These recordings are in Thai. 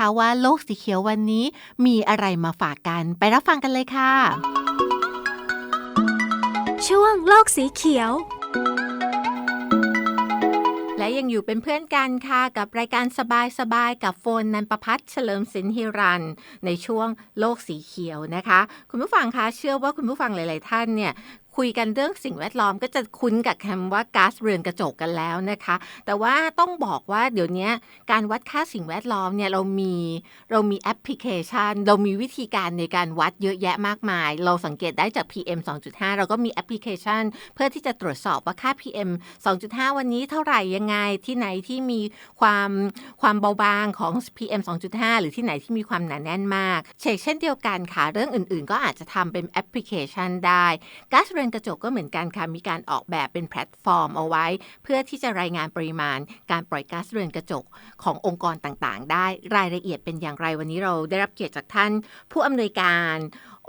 ะว่าโลกสีเขียววันนี้มีอะไรมาฝากกันไปรับฟังกันเลยค่ะ ช่วงโลกสีเขียว และยังอยู่เป็นเพื่อนกันค่ะกับรายการสบายสบายกับโฟนนันประพัฒน์เฉลิมสินฮิรัน ในช่วงโลกสีเขียวนะคะ คุณผู้ฟังคะเชื่อว่าคุณผู้ฟังหลาย ๆ ท่านเนี่ย คุยกันเรื่องสิ่งแวดล้อมก็จะคุ้นกับคำว่าก๊าซเรือนกระจกกันแล้วนะคะ แต่ว่าต้องบอกว่าเดี๋ยวนี้การวัดค่าสิ่งแวดล้อมเนี่ยเรามีเรามีแอปพลิเคชัน เรามีวิธีการในการวัดเยอะแยะมากมาย เราสังเกตได้จาก PM 2.5 เราก็มีแอปพลิเคชัน เพื่อที่จะตรวจสอบว่าค่า PM 2.5 วันนี้เท่าไหร่ยังไงที่ไหนที่มีความความเบาบางของ PM 2.5 หรือที่ไหนที่มีความหนาแน่นมากเช่นเช่นเดียวกันค่ะเรื่องอื่น ๆ ก็อาจจะทำเป็นแอปพลิเคชันได้ก๊าซเรืือนกระจกก็เหมือนกันค่ะ มีการออกแบบเป็นแพลตฟอร์มเอาไว้ เพื่อที่จะรายงานปริมาณ การปล่อยก๊าซเรือนกระจกขององค์กรต่างๆ ได้รายละเอียดเป็นอย่างไรวันนี้เราได้รับเกียรติจากท่าน ผู้อำนวยการ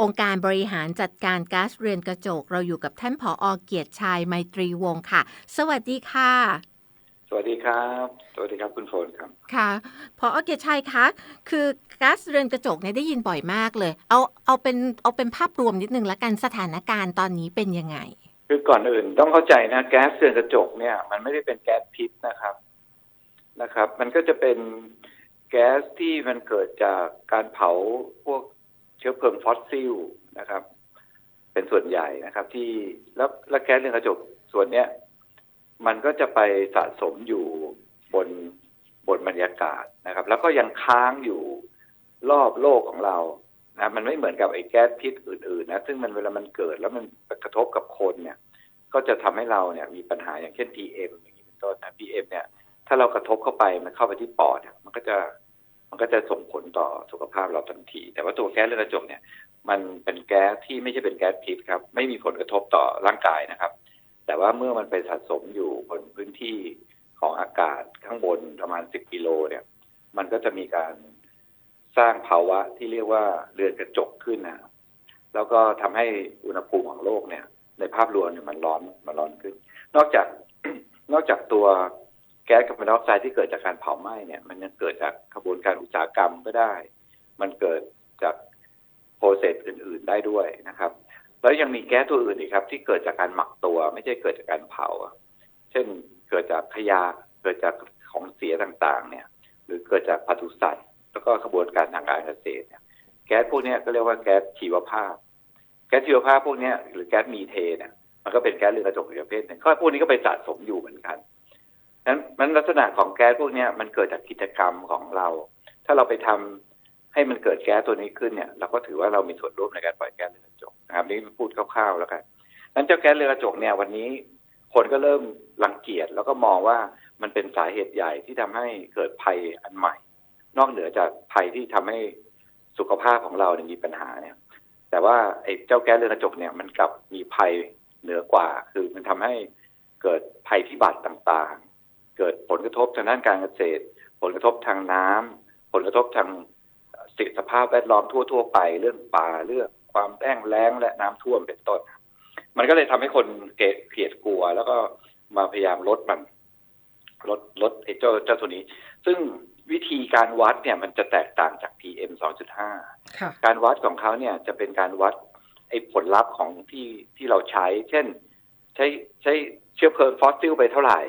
องค์การบริหารจัดการก๊าซเรือนกระจก เราอยู่กับท่านผออเกียรติชัยไมตรีวงศ์ค่ะ สวัสดีค่ะ วัสดีครับ สวัสดีครับคุณโฟนครับ ค่ะ พอเกียรติชัยคะ คือก๊าซเรือนกระจกเนี่ยได้ยินบ่อยมากเลย เอา เอาเป็น เอาเป็นภาพรวมนิดนึงละกันสถานการณ์ตอนนี้เป็นยังไง คือก่อนอื่นต้องเข้าใจนะแก๊สเรือนกระจกเนี่ย มันไม่ได้เป็นแก๊สพิษนะครับ นะครับ มันก็จะเป็นแก๊สที่มันเกิดจากการเผาพวกเชื้อเพลิงฟอสซิลนะครับ เป็นส่วนใหญ่นะครับ ที่ แล้ว แล้วแก๊สเรือนกระจกส่วนเนี้ย มันก็จะไปสะสมอยู่บนบนบรรยากาศนะครับ แล้วก็ยังค้างอยู่รอบโลกของเรานะมันไม่เหมือนกับไอ้แก๊สพิษอื่นๆนะซึ่งมันเวลามันเกิดแล้วมันกระทบกับคนเนี่ย ก็จะทำให้เราเนี่ยมีปัญหาอย่างเช่น PM อย่างนี้เป็นต้นนะ PM เนี่ย ถ้าเรากระทบเข้าไปมันเข้าไปที่ปอดเนี่ยมันก็จะมันก็จะส่งผลต่อสุขภาพเราทันที แต่ว่าตัวแก๊สเรือนกระจกเนี่ย มันเป็นแก๊สที่ไม่ใช่เป็นแก๊สพิษครับ ไม่มีผลกระทบต่อร่างกายนะครับ แต่ว่าเมื่อมันไปสะสมอยู่บนพื้นที่ของอากาศข้างบนประมาณ 10 กิโลเนี่ย มันก็จะมีการสร้างภาวะที่เรียกว่าเรือนกระจกขึ้นนะแล้วก็ทำให้อุณหภูมิของโลกเนี่ย ในภาพรวมเนี่ยมันร้อนมันร้อนขึ้น นอกจากนอกจากตัวแก๊สคาร์บอนไดออกไซด์ที่เกิดจากการเผาไหม้เนี่ย มันยังเกิดจากกระบวนการอุตสาหกรรมก็ได้ มันเกิดจากโปรเซสอื่น ๆได้ด้วยนะครับ แล้วยังมีแก๊สตัวอื่นอีกครับ ที่เกิดจากการหมักตัว ไม่ใช่เกิดจากการเผา เช่นเกิดจากขยะเกิดจากของเสียต่างๆ เนี่ย หรือเกิดจากปศุสัตว์แล้วก็กระบวนการทางการเกษตรเนี่ยแก๊สพวกนี้ก็เรียกว่าแก๊สชีวภาพ แก๊สชีวภาพพวกนี้หรือแก๊สมีเทนเนี่ยมันก็เป็นแก๊สเรือนกระจกอีกประเภทหนึ่งก็พวกนี้ก็ไปสะสมอยู่เหมือนกันนั้นมันลักษณะของแก๊สพวกนี้มันเกิดจากกิจกรรมของเรา ถ้าเราไปทำ ให้มันเกิดแก๊สตัวนี้ขึ้นเนี่ยเราก็ถือว่าเรามีส่วนร่วมในการปล่อยแก๊สเรือนกระจกนะครับนี่พูดคร่าวๆแล้วกันนั้นเจ้าแก๊สเรือนกระจกเนี่ยวันนี้คนก็เริ่มรังเกียจแล้วก็มองว่ามันเป็นสาเหตุใหญ่ที่ทำให้เกิดภัยอันใหม่ นอกเหนือจากภัยที่ทำให้สุขภาพของเราเนี่ยมีปัญหาเนี่ย แต่ว่าไอ้เจ้าแก๊สเรือนกระจกเนี่ยมันกลับมีภัยเหนือกว่า คือมันทำให้เกิดภัยพิบัติต่างๆ เกิดผลกระทบทางด้านการเกษตร ผลกระทบทางน้ำผลกระทบทาง สภาพแวดล้อมทั่ว ๆ ไปเรื่องป่าเรื่องความแห้งแล้งและน้ำท่วมเป็นต้น มันก็เลยทำให้คนเกลียดเกลียดกลัว แล้วก็มาพยายามลดมัน ลดลดไอ้เจ้าเจ้าตัวนี้ ซึ่งวิธีการวัดเนี่ยมันจะแตกต่างจาก PM 2.5 การวัดของเขาเนี่ยจะเป็นการวัดไอ้ผลลัพธ์ของที่ที่เราใช้ เช่น ใช้ใช้เชื้อเพลิงฟอสซิลไปเท่าไหร่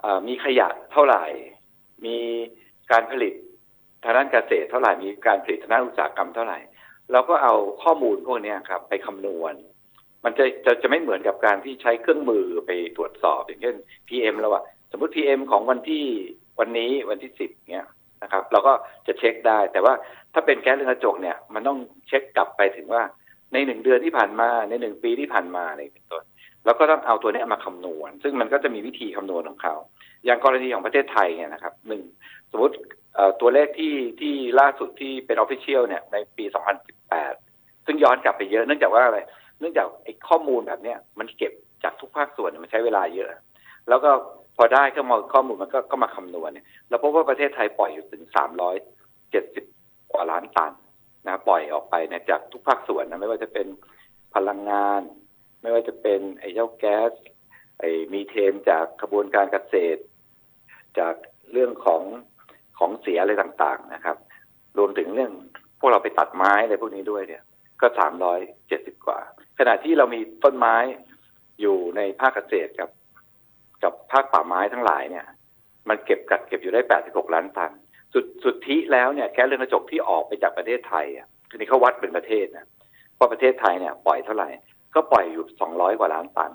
เอ่อมีขยะเท่าไหร่ มีการผลิต ทางด้านเกษตรเท่าไหร่มีการผลิตทางด้านอุตสาหกรรมเท่าไหร่เราก็เอาข้อมูลพวกนี้ครับ ไปคำนวณ มันจะจะจะไม่เหมือนกับการที่ใช้เครื่องมือไปตรวจสอบ อย่างเช่น PM แล้วว่าสมมติ PM ของวันที่วันนี้วันที่สิบเนี้ยนะครับ เราก็จะเช็คได้ แต่ว่าถ้าเป็นแก๊สเรือนกระจกเนี่ย มันต้องเช็คกลับไปถึงว่าในหนึ่งเดือนที่ผ่านมาในหนึ่งปีที่ผ่านมาอะไรเป็นต้นแล้วก็ต้องเอาตัวนี้มาคำนวณ ซึ่งมันก็จะมีวิธีคำนวณของเขา อย่างกรณีของประเทศไทยเนี่ยนะครับหนึ่งสมมติ ตัวเลขที่ที่ล่าสุดที่เป็นออฟฟิเชียลเนี่ยในปี 2018 ซึ่งย้อนกลับไปเยอะเนื่องจากว่าอะไร เนื่องจากไอ้ข้อมูลแบบเนี้ยมันเก็บจากทุกภาคส่วนมันใช้เวลาเยอะ แล้วก็พอได้ก็มาข้อมูลมันก็ก็มาคำนวณเนี่ยเราพบว่าประเทศไทยปล่อยอยู่ถึง 370 กว่าล้านตันนะปล่อยออกไปเนี่ยจากทุกภาคส่วนนะไม่ว่าจะเป็นพลังงาน ไม่ว่าจะเป็นไอ้เจ้าแก๊สไอ้มีเทนจากกระบวนการเกษตร จากเรื่องของ ของเสียอะไรต่างๆนะครับ รวมถึงเรื่องพวกเราไปตัดไม้อะไรพวกนี้ด้วยเนี่ย ก็สามร้อยเจ็ดสิบกว่า ขณะที่เรามีต้นไม้อยู่ในภาคเกษตรกับ กับภาคป่าไม้ทั้งหลายเนี่ย มันเก็บกัดเก็บอยู่ได้แปดสิบหกล้านตัน สุดสุดที่แล้วเนี่ยแก๊สเรื่อนกระจกที่ออกไปจากประเทศไทยอะทีนี้เขาวัดเป็นประเทศนะว่าประเทศไทยเนี่ยปล่อยเท่าไหร่ ก็ปล่อยอยู่สองร้อยกว่าล้านตัน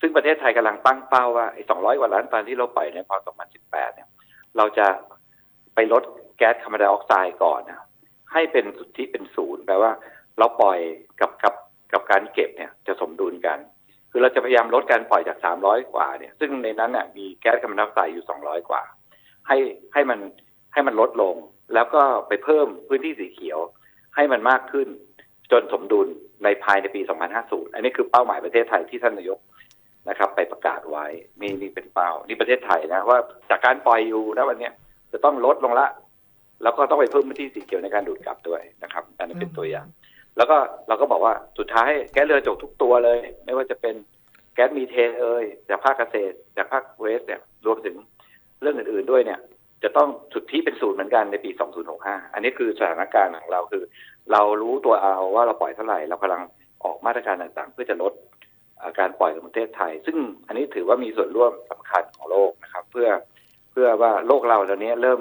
ซึ่งประเทศไทยกำลังตั้งเป้าว่าไอ้สองร้อยกว่าล้านตันที่เราปล่อยในพศ2018เนี่ย เราจะ ลดแก๊สคาร์บอนไดออกไซด์ก่อนนะให้เป็นสุทธิเป็นศูนย์แปลว่าเราปล่อยกับกับกับการเก็บเนี่ยจะสมดุลกัน คือเราจะพยายามลดการปล่อยจาก 300 กว่าเนี่ย ซึ่งในนั้นเนี่ยมีแก๊สคาร์บอนไดออกไซด์อยู่ 200 กว่า ให้ให้มันให้มันลดลง แล้วก็ไปเพิ่มพื้นที่สีเขียว ให้มันมากขึ้น จนสมดุลในภายในปี 2050 อันนี้คือเป้าหมายประเทศไทยที่ท่านนายกนะครับ ไปประกาศไว้นี่นี่เป็นเป้า นี่ประเทศไทยนะว่าจากการปล่อยอยู่นะวันเนี้ย จะต้องลดลงละ แล้วก็ต้องไปเพิ่มพื้นที่สีเขียวในการดูดกลับด้วยนะครับ อันนี้เป็นตัวอย่าง แล้วก็เราก็บอกว่าสุดท้ายแก๊สเรือนจกทุกตัวเลย ไม่ว่าจะเป็นแก๊สมีเทนเอ่ยจากภาคเกษตร จากภาคเวสเนี่ยรวมถึงเรื่องอื่น ๆด้วยเนี่ย จะต้องสุดทธิเป็นศูนย์เหมือนกันในปี 2065 อันนี้คือสถานการณ์ของเราคือ เรารู้ตัวเอาว่าเราปล่อยเท่าไหร่เรากำลังออกมาตรการต่างๆ เพื่อจะลดการปล่อยของประเทศไทย ซึ่งอันนี้ถือว่ามีส่วนร่วมสำคัญของโลกนะครับ เพื่อ เพื่อว่าโลกเราตอนนี้เริ่ม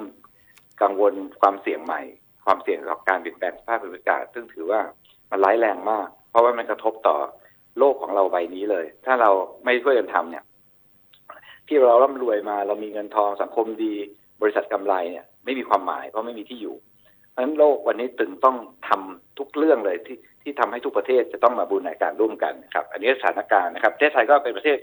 กังวลความเสี่ยงใหม่ ความเสี่ยงกับการเปลี่ยนแปลงสภาพภูมิอากาศซึ่งถือว่ามันร้ายแรงมาก เพราะว่ามันกระทบต่อโลกของเราใบนี้เลย ถ้าเราไม่ช่วยกันทำเนี่ย ที่เราร่ำรวยมาเรามีเงินทองสังคมดี บริษัทกำไรเนี่ย ไม่มีความหมายเพราะไม่มีที่อยู่เพราะฉะนั้นโลกวันนี้ตึงต้องทำทุกเรื่องเลยที่ที่ทำให้ทุกประเทศจะต้องมาบูรณาการร่วมกันครับ อันนี้สถานการณ์นะครับประเทศไทยก็เป็นประเทศ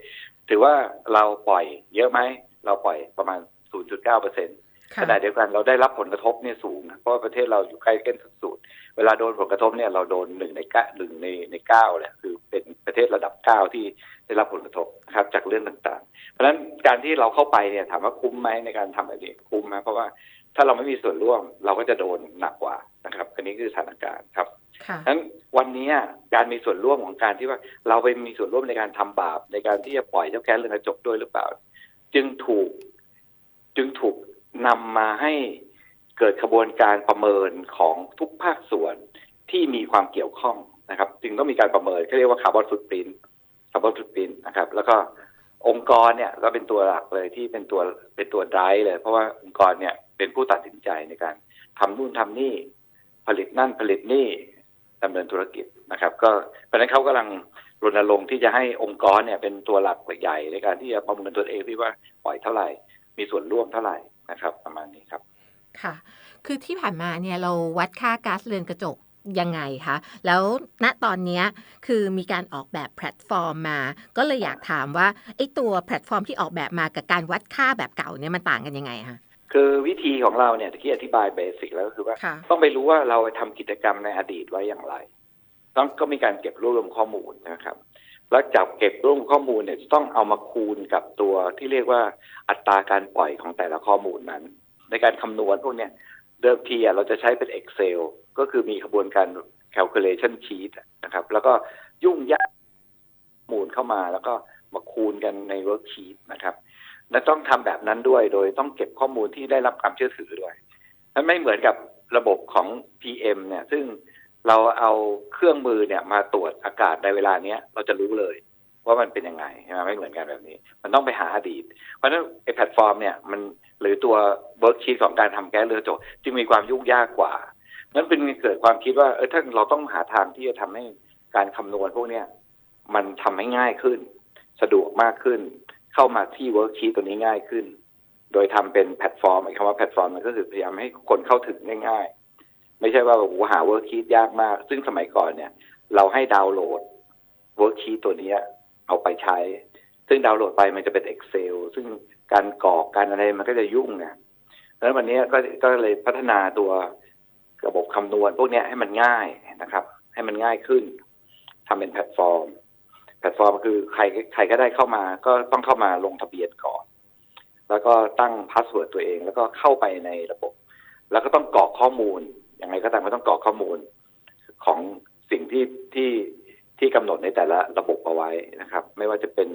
ถือว่าเราปล่อยเยอะไหมเราปล่อยประมาณ 0.9เปอร์เซ็นต์ขณะเดียวกันเราได้รับผลกระทบเนี่ยสูงนะเพราะว่าประเทศเราอยู่ใกล้เส้นสุดๆเวลาโดนผลกระทบเนี่ยเราโดนหนึ่งในเก้าหนึ่งในในเก้าเลยคือเป็นประเทศระดับเก้าที่ได้รับผลกระทบนะครับจากเรื่องต่างๆ เพราะฉะนั้นการที่เราเข้าไปเนี่ยถามว่าคุ้มไหมในการทำแบบนี้คุ้มไหมเพราะว่าถ้าเราไม่มีส่วนร่วมเราก็จะโดนหนักกว่านะครับอันนี้คือสถานการณ์ครับค่ะฉะนั้นวันนี้การมีส่วนร่วมของการที่ว่าเราไปมีส่วนร่วมในการทำบาปในการที่จะปล่อยเจ้าแก๊สเรือนกระจกด้วยหรือเปล่า จึงถูก จึงถูกนำมาให้เกิดขบวนการประเมินของทุกภาคส่วนที่มีความเกี่ยวข้องนะครับ จึงต้องมีการประเมินเขาเรียกว่าคาร์บอนฟุตปรินคาร์บอนฟุตปรินนะครับ แล้วก็องค์กรเนี่ยก็เป็นตัวหลักเลยที่เป็นตัวเป็นตัวไดรฟ์เลย เพราะว่าองค์กรเนี่ยเป็นผู้ตัดสินใจในการทำนู่นทำนี่ ผลิตนั่นผลิตนี่ดำเนินธุรกิจนะครับ ก็เพราะฉะนั้นเขากำลังรณรงค์ที่จะให้องค์กรเนี่ยเป็นตัวหลักใหญ่ในการที่จะประเมินตัวเองที่ว่าปล่อยเท่าไหร่ มีส่วนร่วมเท่าไหร่นะครับ ประมาณนี้ครับ ค่ะ คือที่ผ่านมาเนี่ยเราวัดค่าก๊าซเรือนกระจกยังไงคะแล้วณตอนเนี้ยคือมีการออกแบบแพลตฟอร์มมา ก็เลยอยากถามว่าไอ้ตัวแพลตฟอร์มที่ออกแบบมากับการวัดค่าแบบเก่าเนี่ยมันต่างกันยังไงคะคือวิธีของเราเนี่ยที่อธิบายเบสิกแล้วก็คือว่าค่ะต้องไปรู้ว่าเราทำกิจกรรมในอดีตไว้อย่างไร ต้องก็มีการเก็บรวบรวมข้อมูลนะครับ แล้วจากเก็บรวบรวมข้อมูลเนี่ยต้องเอามาคูณกับตัวที่เรียกว่าอัตราการปล่อยของแต่ละข้อมูลนั้น ในการคำนวณพวกเนี้ยเดิมทีเราจะใช้เป็น Excel ก็คือมีขบวนการ calculation sheet นะครับ แล้วก็ยุ่งยากข้อมูลเข้ามาแล้วก็มาคูณกันใน worksheet นะครับ และต้องทำแบบนั้นด้วยโดยต้องเก็บข้อมูลที่ได้รับความเชื่อถือด้วยมันไม่เหมือนกับระบบของ PM เนี่ย ซึ่ง เราเอาเครื่องมือเนี่ยมาตรวจอากาศในเวลาเนี้ยเราจะรู้เลยว่ามันเป็นยังไงใช่ไหมไม่เหมือนกันแบบนี้ มันต้องไปหาอดีต เพราะฉะนั้นไอ้แพลตฟอร์มเนี่ยมันหรือตัวเวิร์กชีตของการทำแก๊สเรือจกจึงมีความยุ่งยากกว่านั้นเป็นเกิดความคิดว่าเออถ้าเราต้องหาทางที่จะทำให้การคำนวณพวกเนี้ยมันทำให้ง่ายขึ้น สะดวกมากขึ้น เข้ามาที่เวิร์กชีตตัวนี้ง่ายขึ้น โดยทำเป็นแพลตฟอร์มไอ้คำว่าแพลตฟอร์มมันก็คือพยายามให้คนเข้าถึงง่าย ไม่ใช่ว่าโอ้โหหาเวิร์กชีตยากมาก ซึ่งสมัยก่อนเนี่ย เราให้ดาวน์โหลดเวิร์กชีตตัวนี้เอาไปใช้ ซึ่งดาวน์โหลดไปมันจะเป็น Excel ซึ่งการกรอกการอะไรมันก็จะยุ่งไงดังนั้นวันนี้ก็ก็เลยพัฒนาตัวระบบคำนวณพวกนี้ให้มันง่ายนะครับ ให้มันง่ายขึ้นทำเป็นแพลตฟอร์ม แพลตฟอร์มคือใครใครก็ได้เข้ามา ก็ต้องเข้ามาลงทะเบียนก่อน แล้วก็ตั้งพาสเวิร์ดตัวเอง แล้วก็เข้าไปในระบบ แล้วก็ต้องกรอกข้อมูล ยังไงก็ตามก็ต้องกรอกข้อมูลของสิ่งที่ที่ที่กำหนดในแต่ละระบบเอาไว้นะครับ ไม่ว่าจะเป็น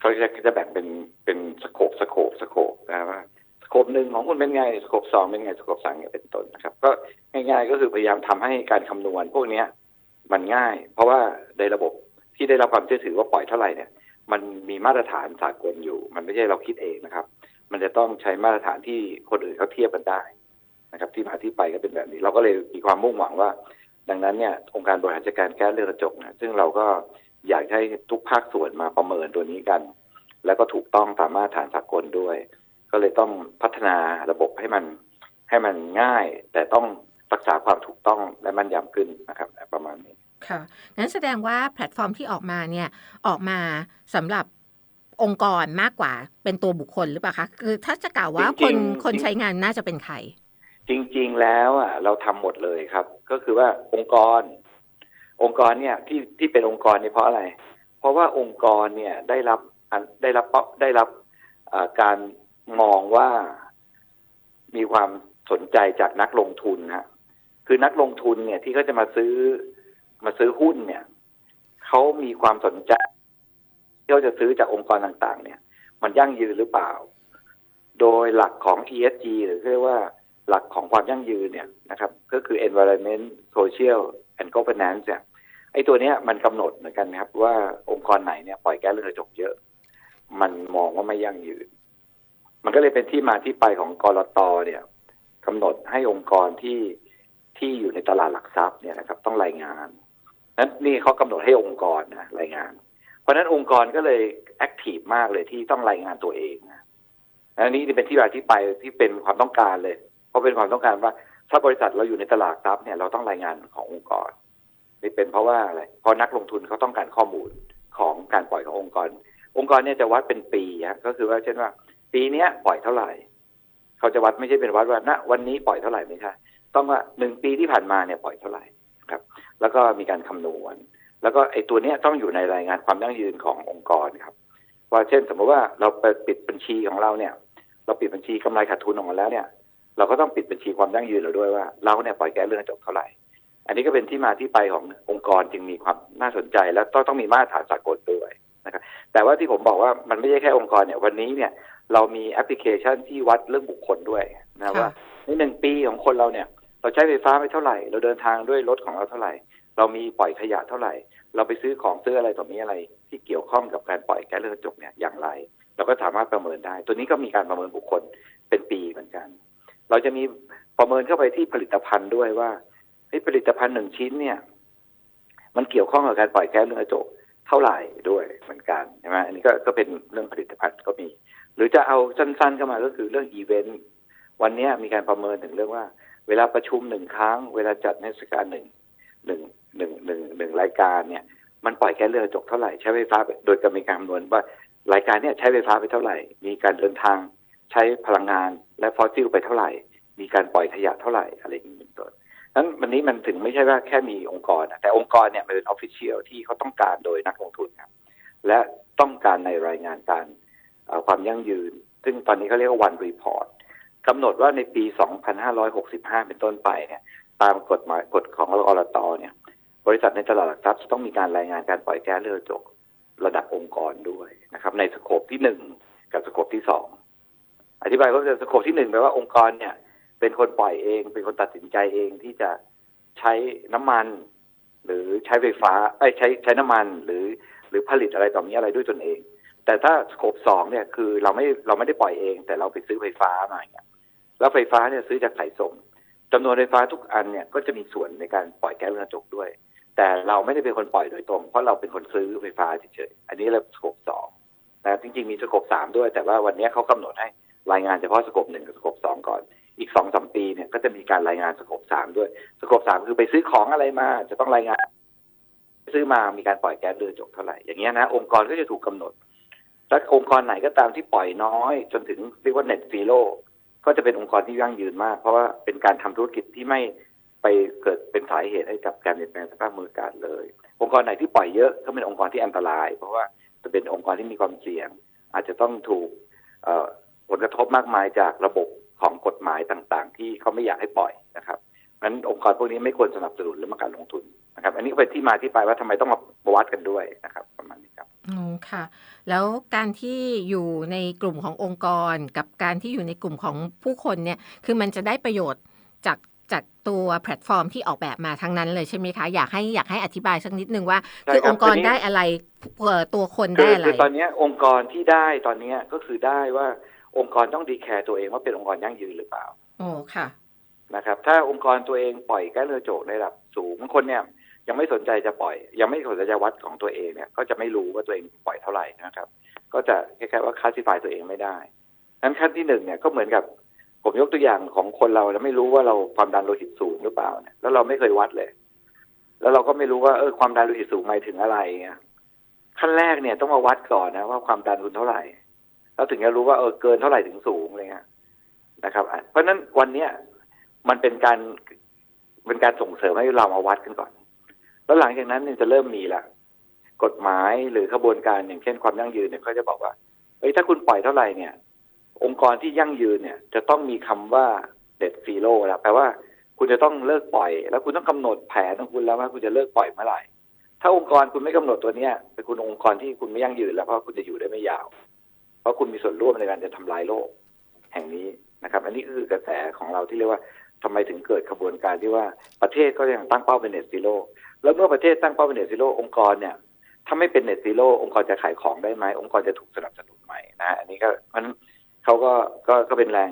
เขาจะจะแบ่งเป็นเป็นสโคปสโคปสโคปนะว่าสโคปหนึ่งของคุณเป็นไงสโคปสองเป็นไงสโคปสามเป็นต้นนะครับ ก็ง่ายๆก็คือพยายามทำให้การคำนวณพวกเนี้ยมันง่าย เพราะว่าในระบบที่ได้รับความเชื่อถือว่าปล่อยเท่าไหร่เนี่ย มันมีมาตรฐานสากลอยู่ มันไม่ใช่เราคิดเองนะครับ มันจะต้องใช้มาตรฐานที่คนอื่นเขาเทียบกันได้ นะครับที่มาที่ไปก็เป็นแบบนี้ เราก็เลยมีความมุ่งหวังว่า ดังนั้นเนี่ยองค์การบริหารจัดการแก๊สเรือนกระจกนะซึ่งเราก็อยากให้ทุกภาคส่วนมาประเมินตัวนี้กัน แล้วก็ถูกต้องตามมาตรฐานสากลด้วย ก็เลยต้องพัฒนาระบบให้มันให้มันง่าย แต่ต้องรักษาความถูกต้องและมั่นยำขึ้นนะครับ ประมาณนี้ค่ะนั้นแสดงว่าแพลตฟอร์มที่ออกมาเนี่ยออกมาสำหรับองค์กรมากกว่าเป็นตัวบุคคลหรือเปล่าคะคือถ้าจะกล่าวว่าจครินงๆคนใช้งานน่าจะเป็นใคร จริง ๆ แล้วอะเราทำหมดเลยครับ ก็คือว่าองค์กร องค์กรเนี่ยที่ที่เป็นองค์กรเนี่ยเพราะอะไร เพราะว่าองค์กรเนี่ยได้รับได้รับได้รับการมองว่ามีความสนใจจากนักลงทุนฮะคือนักลงทุนเนี่ยที่เขาจะมาซื้อมาซื้อหุ้นเนี่ยเขามีความสนใจที่เขาจะซื้อจากองค์กรต่าง ๆ เนี่ย มันยั่งยืนหรือเปล่า โดยหลักของ ESG หรือเรียกว่า หลักของความยั่งยืนเนี่ยนะครับก็คือ environment social and governance เนี่ยไอ้ตัวเนี้ยมันกำหนดเหมือนกันนะครับ ว่าองค์กรไหนเนี่ยปล่อยแก๊สเรือนกระจกเยอะ มันมองว่าไม่ยั่งยืน มันก็เลยเป็นที่มาที่ไปของกรตเนี่ยกำหนดให้องค์กรที่ที่อยู่ในตลาดหลักทรัพย์เนี่ยนะครับ ต้องรายงานนั้นนี่เขากำหนดให้องค์กรนะรายงาน เพราะฉะนั้นองค์กรก็เลยแอคทีฟมากเลยที่ต้องรายงานตัวเองนะอันนี้เป็นที่มาที่ไปที่เป็นความต้องการเลย ราะเป็นความต้องการว่าถ้าบริษัทเราอยู่ในตลาดทรัพย์เนี่ยเราต้องรายงานขององค์กรนี่เป็นเพราะว่าอะไรเพราะนักลงทุนเขาต้องการข้อมูลของการปล่อยขององค์กร องค์กรเนี่ยจะวัดเป็นปีฮะก็คือว่าเช่นว่า ปีเนี้ยปล่อยเท่าไหร่เขาจะวัดไม่ใช่เป็นวัดว่าณวันนี้ปล่อยเท่าไหร่ไม่ใช่ต้องว่าหนึ่งปีที่ผ่านมาเนี่ยปล่อยเท่าไหร่ครับ แล้วก็มีการคำนวณ แล้วก็ไอ้ตัวเนี้ยต้องอยู่ในรายงานความยั่งยืนขององค์กรครับ ว่าเช่นสมมติว่าเราไปปิดบัญชีของเราเนี่ย เราปิดบัญชีกำไรขาดทุนออกมาแล้วเนี่ย เราก็ต้องปิดบัญชีความยั่งยืนเราด้วยว่าเราเนี่ยปล่อยแก๊สเรือนกระจกเท่าไหร่ อันนี้ก็เป็นที่มาที่ไปขององค์กรจึงมีความน่าสนใจ แล้วต้องต้องมีมาตรฐานสากลด้วยนะครับแต่ว่าที่ผมบอกว่ามันไม่ใช่แค่องค์กรเนี่ยวันนี้เนี่ยเรามีแอปพลิเคชันที่วัดเรื่องบุคคลด้วยนะค่ะว่าในหนึ่งปีของคนเราเนี่ยเราใช้ไฟฟ้าไปเท่าไหร่ เราเดินทางด้วยรถของเราเท่าไหร่ เรามีปล่อยขยะเท่าไหร่ เราไปซื้อของซื้ออะไรต่อมีอะไร ที่เกี่ยวข้องกับการปล่อยแก๊สเรือนกระจกเนี่ยอย่างไร เราก็สามารถประเมินได้ ตัวนี้ก็มีการประเมินบุคคลเป็นปีเหมือนกัน เราจะมีประเมินเข้าไปที่ผลิตภัณฑ์ด้วยว่าผลิตภัณฑ์หนึ่งชิ้นเนี่ย มันเกี่ยวข้องกับการปล่อยแก๊สเรือนกระจกเท่าไหร่ด้วยเหมือนกันใช่ไหมอันนี้ก็ก็เป็นเรื่องผลิตภัณฑ์ก็มี หรือจะเอาสั้นๆเข้ามาก็คือเรื่องอีเวนต์วันนี้มีการประเมินถึงเรื่องว่า เวลาประชุมหนึ่งครั้ง เวลาจัดเทศกาลหนึ่งหนึ่งหนึ่งหนึ่งหนึ่งรายการเนี่ย มันปล่อยแก๊สเรือนกระจกเท่าไหร่ใช้ไฟฟ้าโดยกมีการคำนวณว่ารายการเนี่ยใช้ไฟฟ้าไปเท่าไหร่ มีการเดินทางใช้พลังงาน และฟอสซิลไปเท่าไหร่ มีการปล่อยขยะเท่าไหร่อะไรอย่างนี้เป็นต้นนั้นวันนี้มันถึงไม่ใช่ว่าแค่มีองค์กรนะแต่องค์กรเนี่ยมันเป็นออฟฟิเชียลที่เขาต้องการโดยนักลงทุนครับ และต้องการในรายงานการความยั่งยืน ซึ่งตอนนี้เขาเรียกว่า one report กำหนดว่าในปี 2565 เป็นต้นไปเนี่ย ตามกฎหมายกฎของอรตเนี่ย บริษัทในตลาดหลักทรัพย์จะต้องมีการรายงานการปล่อยแก๊สเรือนกระจกระดับองค์กรด้วยนะครับ ในสโคปที่หนึ่งกับสโคปที่สอง อธิบายก็คือสโคปที่หนึ่งแปลว่าองค์กรเนี่ย เป็นคนปล่อยเอง เป็นคนตัดสินใจเองที่จะใช้น้ำมัน หรือใช้ไฟฟ้าไอ้ใช้ใช้น้ำมันหรือหรือผลิตอะไรต่อมีอะไรด้วยตนเอง แต่ถ้าสโคปสองเนี่ยคือเราไม่เราไม่ได้ปล่อยเอง แต่เราไปซื้อไฟฟ้ามาเงี้ยแล้วไฟฟ้าเนี่ยซื้อจากสายส่งจำนวนไฟฟ้าทุกอันเนี่ยก็จะมีส่วนในการปล่อยแก๊สเรือนกระจกด้วย แต่เราไม่ได้เป็นคนปล่อยโดยตรง เพราะเราเป็นคนซื้อไฟฟ้าเฉยๆอันนี้เราสโคปสองนะจริงๆมีสโคปสามด้วย แต่ว่าวันนี้เขากำหนดให้ รายงานเฉพาะสโคปหนึ่งกับสโคปสองก่อน อีกสองสามปีเนี่ยก็จะมีการรายงานสโคปสามด้วยสโคปสามคือไปซื้อของอะไรมา จะต้องรายงาน ซื้อมามีการปล่อยแก๊สเรือนจกเท่าไหร่อย่างเงี้ยนะองค์กรก็จะถูกกำหนดและองค์กรไหนก็ตามที่ปล่อยน้อย จนถึงเรียกว่าเน็ตซีโร่ก็จะเป็นองค์กรที่ยั่งยืนมาก เพราะว่าเป็นการทำธุรกิจที่ไม่ไปเกิดเป็นสาเหตุให้กับการเปลี่ยนแปลงสภาพมือากาศเลย องค์กรไหนที่ปล่อยเยอะก็เป็นองค์กรที่อันตราย เพราะว่าจะเป็นองค์กรที่มีความเสี่ยง อาจจะต้องถูกเอ ผลกระทบมากมายจากระบบของกฎหมายต่างๆ ที่เขาไม่อยากให้ปล่อยนะครับงั้นองค์กรพวกนี้ไม่ควรสนับสนุนหรือมาการลงทุนนะครับ อันนี้ก็เป็นที่มาที่ไปว่าทำไมต้องมาวัดกันด้วยนะครับ ประมาณนี้ครับอืมค่ะ แล้วการที่อยู่ในกลุ่มขององค์กร กับการที่อยู่ในกลุ่มของผู้คนเนี่ยคือมันจะได้ประโยชน์จากจากตัวแพลตฟอร์มที่ออกแบบมาทั้งนั้นเลยใช่ไหมคะ อยากให้อยากให้อธิบายสักนิดนึงว่าได้คือครับองค์กรทีนี้ได้อะไรเอ่อตัวคนคืได้ออะไรคือตอนเนี้ยองค์กรที่ได้ตอนเนี้ยก็คือได้ว่า องค์กรต้องดีแคร์ตัวเองว่าเป็นองค์กรยั่งยืนหรือเปล่าโอ้ค่ะนะครับ ถ้าองค์กรตัวเองปล่อยแก๊สเรือนกระจกในระดับสูงบางคนเนี่ย ยังไม่สนใจจะปล่อย ยังไม่สนใจจะวัดของตัวเองเนี่ย ก็จะไม่รู้ว่าตัวเองปล่อยเท่าไหร่นะครับ ก็จะคล้ายๆว่าคลาสสิฟายตัวเองไม่ได้นั้นขั้นที่หนึ่งเนี่ยก็เหมือนกับผมยกตัวอย่างของคนเราเราไม่รู้ว่าเราความดันโลหิตสูงหรือเปล่าเนี่ยแล้วเราไม่เคยวัดเลย แล้วเราก็ไม่รู้ว่าเออความดันโลหิตสูงหมายถึงอะไรเงี้ยขั้นแรกเนี่ยต้องมาวัดก่อนนะว่าความดันคุณเท่าไหร่ แล้วถึงจะรู้ว่าเออเกินเท่าไหร่ถึงสูงอะไรเงี้ยนะครับ เพราะฉะนั้นวันเนี้ยมันเป็นการเป็นการส่งเสริมให้เรามาวัดกันก่อน แล้วหลังจากนั้นเนี่ยจะเริ่มมีละกฎหมายหรือขบวนการอย่างเช่นความยั่งยืนเนี่ยเขาจะบอกว่าเอ้ยถ้าคุณปล่อยเท่าไหร่เนี่ย องค์กรที่ยั่งยืนเนี่ย จะต้องมีคำว่าเด็ดซีโร่แล้วแปลว่าคุณจะต้องเลิกปล่อย แล้วคุณต้องกำหนดแผนของคุณแล้วว่าคุณจะเลิกปล่อยเมื่อไหร่ ถ้าองค์กรคุณไม่กำหนดตัวเนี้ยเป็นคุณองค์กรที่คุณไม่ยั่งยืนแล้วเพราะคุณจะอยู่ได้ไม่ยาว ราะคุณมีส่วนร่วมในการจะทำลายโลกแห่งนี้นะครับ อันนี้คือกระแสของเราที่เรียกว่าทำไมถึงเกิดขบวนการที่ว่าประเทศก็ยังตั้งเป้าเป็นเน็ตซีโร่แล้วเมื่อประเทศตั้งเป้าเป็นเน็ตซีโร่องค์กรเนี่ยถ้าไม่เป็นเน็ตซีโร่องค์กรจะขายของได้ไหมองค์กรจะถูกสนับสนุนไหมนะอันนี้ก็เพราะนั้นเขาก็ก็ก็เป็นแรง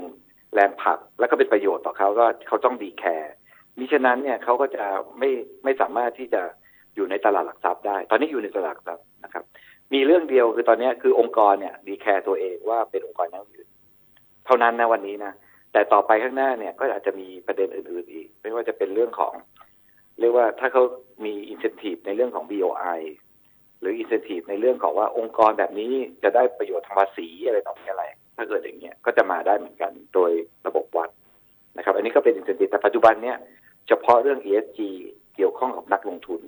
แรงผลักแล้วก็เป็นประโยชน์ต่อเขาก็เขาต้องดีแคร์มิฉะนั้นเนี่ยเขาก็จะไม่ไม่สามารถที่จะอยู่ในตลาดหลักทรัพย์ได้ ตอนนี้อยู่ในตลาดหลักทรัพย์นะครับ มีเรื่องเดียวคือตอนนี้คือองค์กรเนี่ยดีแคร์ตัวเองว่าเป็นองค์กรยั่งยืนเท่านั้นนะวันนี้นะแต่ต่อไปข้างหน้าเนี่ยก็อาจจะมีประเด็นอื่น ๆ อีก ไม่ว่าจะเป็นเรื่องของ เรียกว่าถ้าเขามีอินเซนティブในเรื่องของ BOI หรืออินเซนティブในเรื่องของว่าองค์กรแบบนี้จะได้ประโยชน์ทางภาษีอะไรต่อมีอะไร ถ้าเกิดอย่างเงี้ยก็จะมาได้เหมือนกันโดยระบบวัดนะครับ อันนี้ก็เป็นอินเซนティブแต่ปัจจุบันเนี่ยเฉพาะเรื่อง ESG เกี่ยวข้องกับนักลงทุน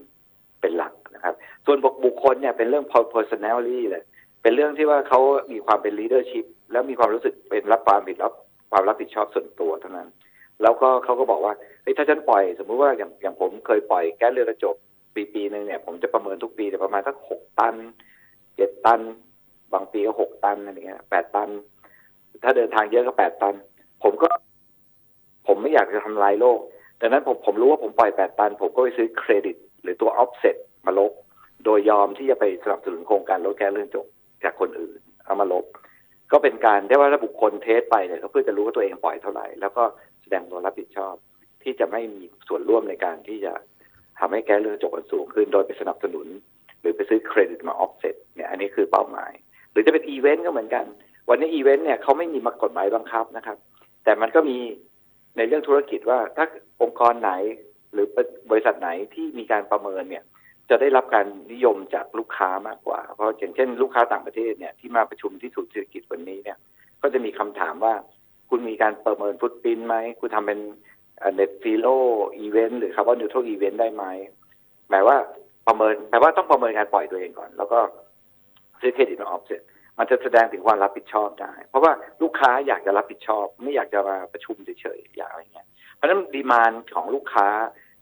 เป็นหลักนะครับ ส่วนบุคคลเนี่ยเป็นเรื่อง personality เลยเป็นเรื่องที่ว่าเขามีความเป็น leadership แล้วมีความรู้สึกเป็นรับความผิดรับความรับผิดชอบส่วนตัวเท่านั้น แล้วก็เขาก็บอกว่าเฮ้ยถ้าฉันปล่อย สมมุติว่าอย่างอย่างผมเคยปล่อยแก๊สเรือกระจกปีปีหนึ่งเนี่ยผมจะประเมินทุกปีเนี่ประมาณสักหกตันเจ็ดตัน บางปีก็หกตันอะไรเงี้ยแปดตัน ถ้าเดินทางเยอะก็แปดตัน ผมก็ ผมไม่อยากจะทำลายโลกดังนั้นผมผมรู้ว่าผมปล่อยแปดตัน ผมก็ไปซื้อเครดิต หรือตัว offset มาลบ โดยยอมที่จะไปสนับสนุนโครงการลดแก๊สเรือนจกจากคนอื่นเอามาลบ ก็เป็นการได้ว่าถ้าบุคคลเทสไปเนี่ยก็เพื่อจะรู้ว่าตัวเองปล่อยเท่าไหร่ แล้วก็แสดงตัวรับผิดชอบ ที่จะไม่มีส่วนร่วมในการที่จะทำให้แก๊สเรือนจกมันสูงขึ้น โดยไปสนับสนุน หรือไปซื้อเครดิตมาออฟเซ็ตเนี่ยอันนี้คือเป้าหมาย หรือจะเป็นอีเวนต์ก็เหมือนกัน วันนี้อีเวนต์เนี่ยเขาไม่มีมากฎหมายบังคับนะครับ แต่มันก็มีในเรื่องธุรกิจว่าถ้าองค์กรไหน หรือบริษัทไหนที่มีการประเมินเนี่ยจะได้รับการนิยมจากลูกค้ามากกว่า เพราะอย่างเช่น ลูกค้าต่างประเทศเนี่ยที่มาประชุมที่ศูนย์เศรษฐกิจวันนี้เนี่ยก็จะมีคำถามว่า คุณมีการประเมินฟุตปินไหม คุณทำเป็นเน็ตฟีโลอีเวนต์หรือคาร์บอนนิวทรัลอีเวนต์ได้ไหมหมายว่าประเมินแปลว่าต้องประเมินการปล่อยตัวเองก่อน แล้วก็ซื้อเครดิตมาออฟเซ็ตมันจะแสดงถึงความรับผิดชอบได้ เพราะว่าลูกค้าอยากจะรับผิดชอบ ไม่อยากจะมาประชุมเฉยๆอย่างอะไรเงี้ยเพราะฉะนั้นดีมานของลูกค้า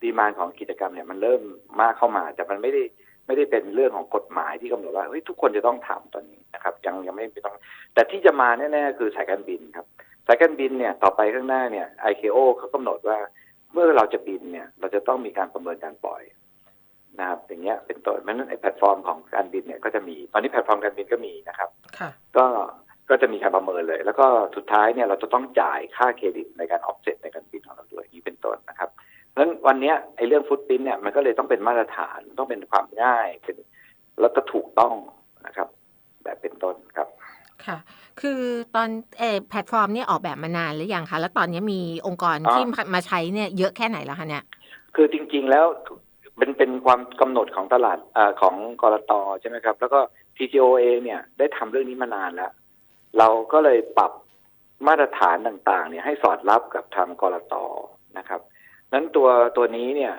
ดีมานของกิจกรรมเนี่ยมันเริ่มมากเข้ามา แต่มันไม่ได้ไม่ได้เป็นเรื่องของกฎหมายที่กำหนดว่าเฮ้ยทุกคนจะต้องทำตอนนี้นะครับ ยังยังไม่ต้อง แต่ที่จะมาแน่ๆคือสายการบินครับสายการบินเนี่ยต่อไปข้างหน้าเนี่ย ICAO เขากำหนดว่าเมื่อเราจะบินเนี่ยเราจะต้องมีการประเมินการปล่อยนะครับอย่างเงี้ยเป็นต้นเพราะฉะนั้นไอ้แพลตฟอร์มของการบินเนี่ยก็จะมีตอนนี้แพลตฟอร์มการบินก็มีนะครับค่ะก็ก็จะมีการประเมินเลย แล้วก็สุดท้ายเนี่ยเราจะต้องจ่ายค่าเครดิตในการออฟเซ็ตในการบินของเราด้วยนี่เป็นต้นนะครับ เพราะฉะนั้นวันเนี้ยไอ้เรื่องฟุตพิ้นเนี่ยมันก็เลยต้องเป็นมาตรฐานต้องเป็นความง่ายเป็นแล้วก็ถูกต้องนะครับ แบบเป็นต้นครับค่ะ คือตอนเออแพลตฟอร์มเนี่ยออกแบบมานานหรือยังคะ แล้วตอนนี้มีองค์กรอ๋อที่มาใช้เนี่ยเยอะแค่ไหนแล้วคะเนี่ย คือจริงๆแล้วเป็นเป็นความกำหนดของตลาดเออของกรตใช่ไหมครับ แล้วก็ TGO เองเนี่ยได้ทำเรื่องนี้มานานแล้ว เราก็เลยปรับมาตรฐานต่างๆ เนี่ยให้สอดรับกับทางกรตนะครับ นั้นตัวตัวนี้เนี่ย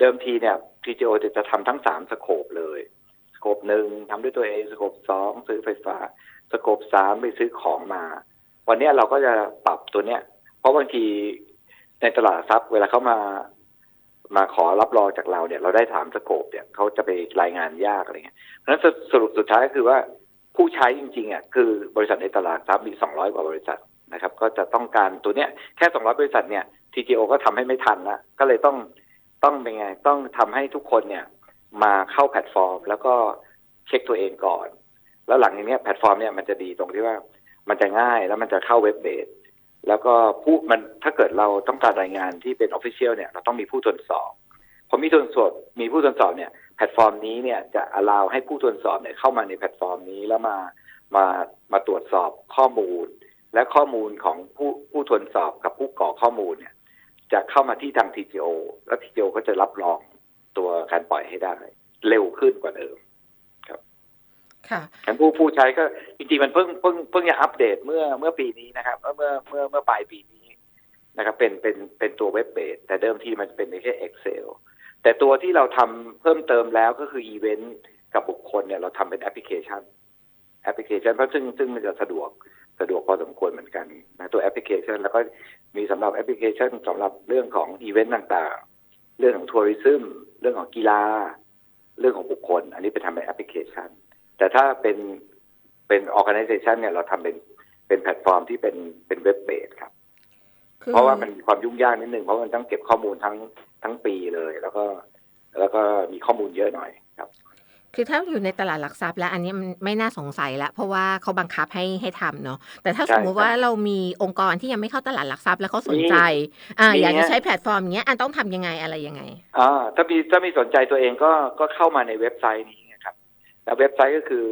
เดิมทีเนี่ย TGO จะจะทำทั้งสามสโคปเลยสโคปหนึ่งทำด้วยตัวเองสโคปสองซื้อไฟฟ้า สโคปสามไปซื้อของมา วันนี้เราก็จะปรับตัวเนี้ย เพราะบางทีในตลาดหลักทรัพย์เวลาเขามามาขอรับรองจากเราเนี่ย เราได้ถามสโคปเนี่ยเขาจะไปรายงานยากอะไรเงี้ยเพราะฉะนั้นสรุปสุดท้ายก็คือว่าผู้ใช้จริงๆอะคือบริษัทในตลาดหลักทรัพย์มี 200 กว่าบริษัทนะครับ ก็จะต้องการตัวเนี้ยแค่ 200 บริษัทเนี่ย TGO ก็ทำให้ไม่ทันละก็เลยต้องต้องเป็นไงต้องทำให้ทุกคนเนี่ย มาเข้าแพลตฟอร์ม แล้วก็เช็คตัวเองก่อน แล้วหลังจากนี้แพลตฟอร์มเนี่ยมันจะดีตรงที่ว่ามันจะง่ายแล้วมันจะเข้าเว็บเบสแล้วก็ผู้มันถ้าเกิดเราต้องการรายงานที่เป็นออฟฟิเชียลเนี่ยเราต้องมีผู้ตรวจสอบพอมีตรวจสอบมีผู้ตรวจสอบเนี่ยแพลตฟอร์มนี้เนี่ยจะ allow ให้ผู้ตรวจสอบเนี่ยเข้ามาในแพลตฟอร์มนี้แล้วมามามาตรวจสอบข้อมูล และข้อมูลของผู้ผู้ตรวจสอบกับผู้ก่อข้อมูลเนี่ย จะเข้ามาที่ทาง TGO แล้ว TGO ก็จะรับรองตัวการปล่อยให้ได้ เร็วขึ้นกว่าเดิมค่ะงั้นผู้ผู้ใช้ก็จริงๆมันเพิ่งเพิ่งเพิ่งจะอัปเดตเมื่อเมื่อปีนี้นะครับ เมื่อเมื่อเมื่อเมื่อปลายปีนี้นะครับ เป็นเป็นเป็นตัวเว็บเบสแต่เดิมทีมันเป็นแค่ Excel แต่ตัวที่เราทำเพิ่มเติมแล้วก็คืออีเวนต์กับบุคคลเนี่ยเราทำเป็นแอปพลิเคชัน แอปพลิเคชันเพราะซึ่งซึ่งมันจะสะดวกสะดวกพอสมควรเหมือนกันนะตัวแอปพลิเคชัน แล้วก็ มีสำหรับแอปพลิเคชันสำหรับเรื่องของอีเวนต์ต่างๆ เรื่องของทัวริซึมเรื่องของกีฬา เรื่องของบุคคล อันนี้ไปทำเป็นแอปพลิเคชัน แต่ถ้าเป็นเป็น organization เนี่ยเราทำเป็นเป็นแพลตฟอร์มที่เป็นเป็นเว็บเบสครับคือเพราะว่ามันมีความยุ่งยากนิดนึงเพราะมันต้องเก็บข้อมูลทั้งทั้งปีเลย แล้วก็แล้วก็มีข้อมูลเยอะหน่อย ครับคือถ้าอยู่ในตลาดหลักทรัพย์แล้วอันนี้มันไม่น่าสงสัยละเพราะว่าเขาบังคับให้ให้ทำเนาะแต่ถ้าใช่สมมุติว่าเรามีองค์กรที่ยังไม่เข้าตลาดหลักทรัพย์แล้วเขาสนใจอ่ามีอยากจะฮะใช้แพลตฟอร์มอย่างเงี้ยอันต้องทำยังไงอะไรยังไงอ่าถ้ามีถ้ามีสนใจตัวเองก็ก็เข้ามาในเว็บไซต์นี้นะครับแล้วเว็บไซต์ก็คือ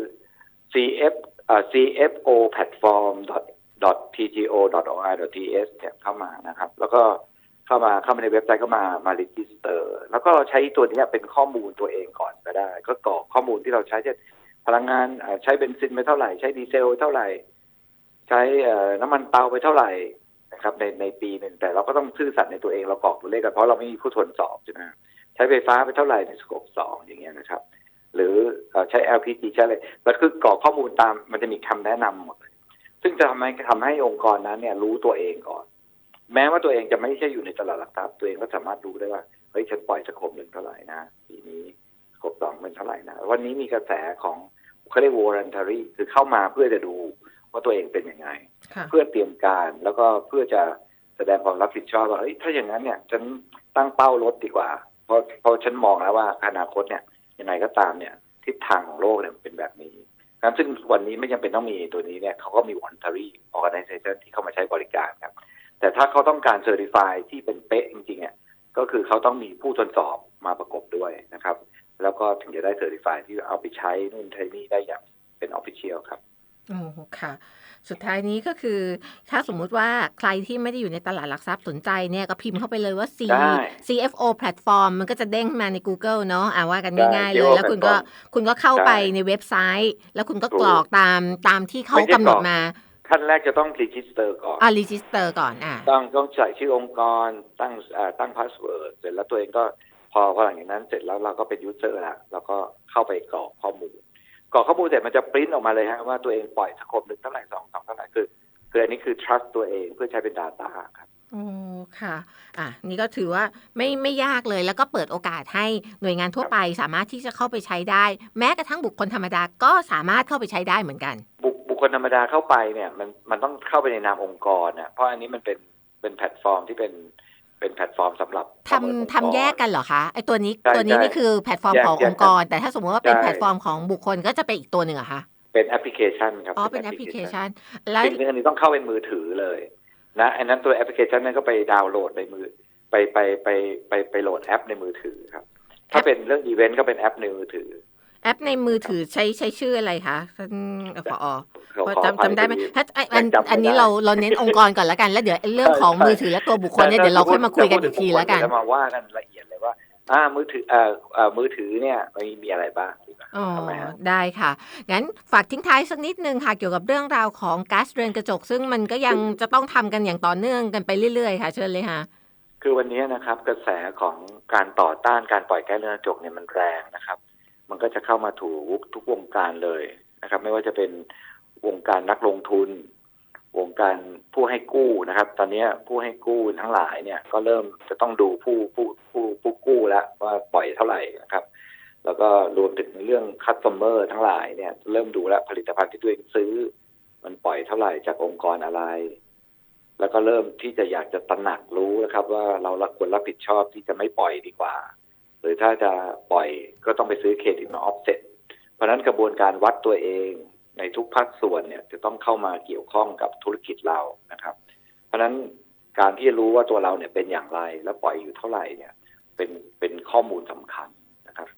cf อ่า cfo platform dot tgo dot or ts เนี่ยเข้ามานะครับ แล้วก็ เข้ามาเข้ามาในเว็บไซต์ก็มามา register แล้วก็ใช้ตัวนี้เป็นข้อมูลตัวเองก่อนก็ได้ ก็กรอกข้อมูลที่เราใช้เช่นพลังงานใช้เบนซินไปเท่าไหร่ ใช้ดีเซลเท่าไหร่ ใช้น้ำมันเตาไปเท่าไหร่นะครับในในปีหนึ่งแต่เราก็ต้องซื่อสัตย์ในตัวเองเรากรอกตัวเลขกันเพราะเราไม่มีผู้ทวนสอบใช่ไหมใช้ไฟฟ้าไปเท่าไหร่ในสโคปสองอย่างเงี้ยนะครับ หรือเอ่อใช้ LPG ใช้อะไรแล้วคือกรอกข้อมูลตามมันจะมีคำแนะนำหมดซึ่งจะทำให้ทำให้องค์กรนั้นเนี่ยรู้ตัวเองก่อน แม้ว่าตัวเองจะไม่ใช่อยู่ในตลาดหลักทรัพย์ตัวเองก็สามารถรู้ได้ว่าเฮ้ยฉันปล่อยสโคปหนึ่งเท่าไหร่นะปีนี้สโคปสองเป็นเท่าไหร่นะวันนี้มีกระแสของเขาเรียก voluntary คือเข้ามาเพื่อจะดูว่าตัวเองเป็นยังไงค่ะเพื่อเตรียมการแล้วก็เพื่อจะแสดงความรับผิดชอบว่าเอ้ยถ้าอย่างนั้นเนี่ยฉันตั้งเป้าลดดีกว่า เพราะเพราะฉันมองแล้วว่าอนาคตเนี่ยยังไงก็ตามเนี่ยทิศทางของโลกเนี่ยมันเป็นแบบนี้งั้นซึ่งวันนี้ไม่จำเป็นต้องมีตัวนี้เนี่ยเขาก็มี voluntary organization ที่เข้ามาใช้บริการครับ แต่ถ้าเขาต้องการ certify ที่เป็นเป๊ะจริงๆเนี่ยก็คือเขาต้องมีผู้ทดสอบมาประกบด้วยนะครับ แล้วก็ถึงจะได้ certify ที่เอาไปใช้นู่นใช้นี่ได้อย่างเป็น official ครับโอ้โหค่ะ สุดท้ายนี้ก็คือ ถ้าสมมุติว่าใครที่ไม่ได้อยู่ในตลาดหลักทรัพย์สนใจเนี่ยก็พิมพ์เข้าไปเลยว่า C ได้ CFO แพลตฟอร์มมันก็จะเด้งมาใน Google เนาะอ่าว่ากันได้ง่ายๆเลย CFO แล้วคุณก็ platform คุณก็เข้าไปใช่ในเว็บไซต์ แล้วคุณก็ถูกกรอกตามตามที่เขาไม่ใช่กำหนกรดอกมา ขั้นแรกจะต้อง register ก่อนอ่ารีจิสเตอร์ก่อนอ่าต้องต้องใส่ชื่อองค์กรตั้งเอ่อตั้งพาสเวิร์ดเสร็จแล้วตัวเองก็พอพอหลังจากนั้นเสร็จแล้วเราก็เป็นยูเซอร์ละเราก็เข้าไปกรอกข้อมูลกรอกข้อมูลเสร็จมันจะปริ้นออกมาเลยฮะว่าตัวเองปล่อยสโคปหนึ่งเท่าไหร่สองสองเท่าไหร่คือคืออันนี้คือ trust ตัวเองเพื่อใช้เป็น Data ครับโอ้ค่ะ อะ นี่ก็ถือว่าไม่ไม่ยากเลย แล้วก็เปิดโอกาสให้หน่วยงานทั่วไปสามารถที่จะเข้าไปใช้ได้ แม้กระทั่งบุคคลธรรมดาก็สามารถเข้าไปใช้ได้เหมือนกัน บุค บุคคลธรรมดาเข้าไปเนี่ย มันมันต้องเข้าไปในนามองค์กรนะเพราะอันนี้มันเป็นเป็นแพลตฟอร์มที่เป็นเเป็นแพลตฟอร์มสำหรับทำประเมินองค์ทำแยกกันเหรอคะไอตัวนี้ใช่ตัวนี้ใช่นี่คือแพลตฟอร์มแยกของแยกองค์กร แต่ถ้าสมมติว่าเป็นใช่แพลตฟอร์มของบุคคลก็จะเป็นอีกตัวหนึ่งเหรอคะเป็นแอปพลิเคชันครับอ๋อเป็นแอปพลิเคชันแล้วซึ่งซึ่งอันนี้ต้องเข้าเป็นมือถือเลยนะอันนั้นตัวแอปพลิเคชันนั้นก็ไปดาวน์โหลดในมือ ไปไปไปไปไปโหลดแอปในมือถือครับ ถ้าเป็นเรื่องอีเวนต์ก็เป็นแอปในมือถือ แอปในมือถือใช้ใช้ชื่ออะไรคะท่านผอขอพอขอจำจำได้ไหมอภัยถ้าไออันจำไม่อันนี้ได้เราเราเน้นองค์กรก่อนแล้วกัน แล้วเดี๋ยวไอ้เรื่องของใช่มือถือและตัวบุคคลเนี่ยเดี๋ยวเราค่อยมาคุยกันอีกทีแล้วกันเดี๋ยมาว่ากันละเอียดเลยว่าอ่ามือถือเอ่อเอ่อมือถือเนี่ยมีมีอะไรบ้างดีกว่าอ๋อทำไมฮะได้ค่ะ งั้นฝากทิ้งท้ายสักนิดนึงค่ะ เกี่ยวกับเรื่องราวของก๊าซเรือนกระจก ซึ่งมันก็ยังจะต้องทำกันอย่างต่อเนื่องกันไปเรื่อยๆ ค่ะ เชิญเลยค่ะ คือวันนี้นะครับ กระแสของการต่อต้านการปล่อยแก๊สเรือนกระจกเนี่ยมันแรงนะครับ มันก็จะเข้ามาถูกทุกวงการเลยนะครับ ไม่ว่าจะเป็นวงการนักลงทุน วงการผู้ให้กู้นะครับ ตอนนี้ผู้ให้กู้ทั้งหลายเนี่ย ก็เริ่มจะต้องดูผู้ผู้ผู้ผู้กู้แล้วว่าปล่อยเท่าไหร่นะครับ แล้วก็รวมถึงเรื่องคัสเตอร์ทั้งหลายเนี่ย เริ่มดูแล้วผลิตภัณฑ์ที่ตัวเองซื้อ มันปล่อยเท่าไหร่จากองค์กรอะไรแล้วก็เริ่มที่จะอยากจะตระหนักรู้นะครับ ว่าเราควรรับผิดชอบที่จะไม่ปล่อยดีกว่า หรือถ้าจะปล่อยก็ต้องไปซื้อเครดิตมาออฟเซ็ตเพราะนั้นกระบวนการวัดตัวเองในทุกภาคส่วนเนี่ยจะต้องเข้ามาเกี่ยวข้องกับธุรกิจเรานะครับ เพราะฉะนั้นการที่รู้ว่าตัวเราเนี่ยเป็นอย่างไร แล้วปล่อยอยู่เท่าไหร่เนี่ย เป็นเป็นข้อมูลสำคัญนะครับ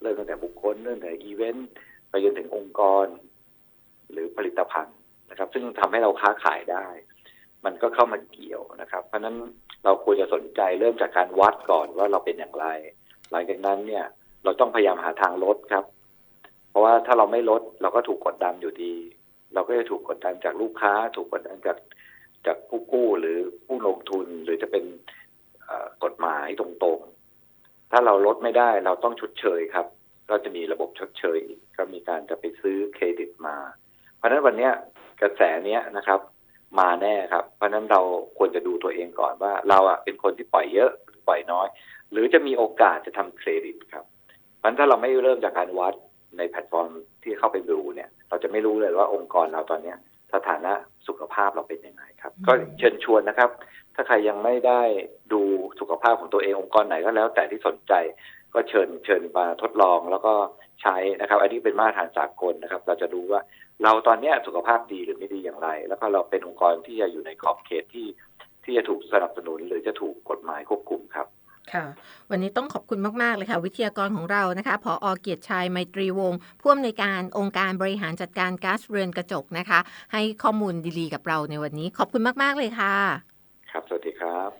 เริ่มตั้งแต่บุคคลเริ่มตั้งแต่อีเวนต์ไปจนถึงองค์กร หรือผลิตภัณฑ์นะครับ ซึ่งทำให้เราค้าขายได้ มันก็เข้ามาเกี่ยวนะครับ เพราะฉะนั้นเราควรจะสนใจเริ่มจากการวัดก่อนว่าเราเป็นอย่างไร หลังจากนั้นเนี่ย เราต้องพยายามหาทางลดครับ เพราะว่าถ้าเราไม่ลดเราก็ถูกกดดันอยู่ดี เราก็จะถูกกดดันจากลูกค้า ถูกกดดันจากจากผู้กู้หรือผู้ลงทุนหรือจะเป็นกฎหมายตรงๆ ถ้าเราลดไม่ได้เราต้องชดเชยครับ ก็จะมีระบบชดเชยอีกก็มีการจะไปซื้อเครดิตมา เพราะฉะนั้นวันนี้กระแสเนี้ยนะครับ มาแน่ครับ เพราะฉะนั้นเราควรจะดูตัวเองก่อนว่า เราอะเป็นคนที่ปล่อยเยอะปล่อยน้อย หรือจะมีโอกาสจะทำเครดิตครับเพราะถ้าเราไม่เริ่มจากการวัดในแพลตฟอร์มที่เข้าไปดูเนี่ย เราจะไม่รู้เลยว่าองค์กรเราตอนเนี้ยสถานะสุขภาพเราเป็นยังไงครับ ก็เชิญชวนนะครับ ถ้าใครยังไม่ได้ดูสุขภาพของตัวเององค์กรไหนก็แล้ว แต่ที่สนใจก็เชิญเชิญมาทดลองแล้วก็ใช้นะครับ อันนี้เป็นมาตรฐานสากลนะครับ เราจะดูว่าเราตอนนี้สุขภาพดีหรือไม่ดีอย่างไร แล้วก็เราเป็นองค์กรที่จะอยู่ในขอบเขตที่ที่จะถูกสนับสนุนหรือจะถูกกฎหมายควบคุมครับ ค่ะ วันนี้ต้องขอบคุณมาก ๆ เลยค่ะ วิทยากรของเรานะคะผออเกียรติชัยไมตรีวงศ์ผู้อำนวยการองค์การบริหารจัดการก๊าซเรือนกระจกนะคะ ให้ข้อมูลดี ๆ กับเราในวันนี้ ขอบคุณมาก ๆ เลยค่ะ ครับ สวัสดีครับ